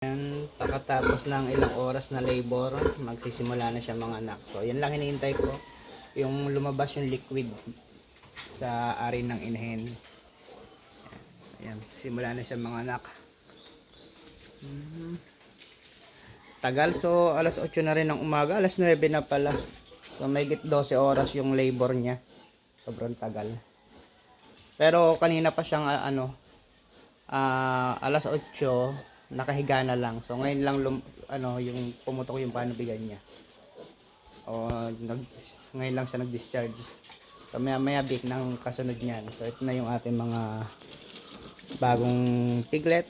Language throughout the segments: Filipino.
Yan, pagkatapos ng ilang oras na labor, magsisimula na siya mga anak. So, yan lang hinihintay ko. Yung lumabas yung liquid sa ari ng. Yan, so, yan. simula na siya mga anak. Mhm. Tagal, so alas 8 na rin ng umaga, alas 9 na pala. So, may 12 oras yung labor niya. Sobrang tagal. Pero kanina pa siyang ano, ah, alas 8, nakahiga na lang. So ngayon lang lum, ano, yung pumutok yung panubigan niya. O nag, ngayon lang siya nag-discharge. So maya maya big ng kasunod niyan. So ito na yung ating mga bagong piglet.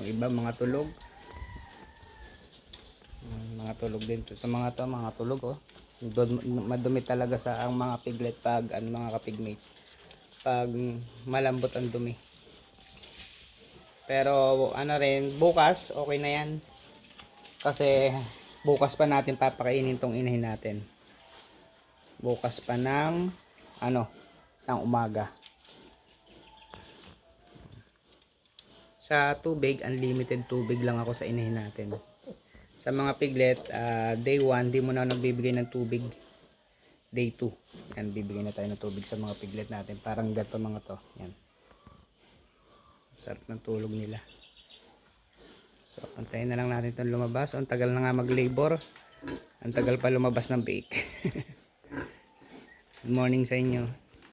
Yung iba mga tulog. Mm, Mga tulog din. Ito mga to, mga tulog oh. Madumi talaga sa ang mga piglet pag ano, mga kapigmate. Pag malambot ang dumi. Pero ano rin, bukas okay na yan. Kasi bukas pa natin papakainin tong inahin natin. Bukas pa ng ano, ng umaga. Sa tubig, unlimited tubig lang ako sa inahin natin. Sa mga piglet, ah, day 1, di mo na nagbibigay ng tubig. Day 2, yan, bibigay na tayo ng tubig sa mga piglet natin. Parang gato mga to. Yan. Sarap ng tulog nila. So, antayin na lang natin itong lumabas. Ang tagal na nga mag-labor. Ang tagal pa lumabas ng bake. Good morning sa inyo.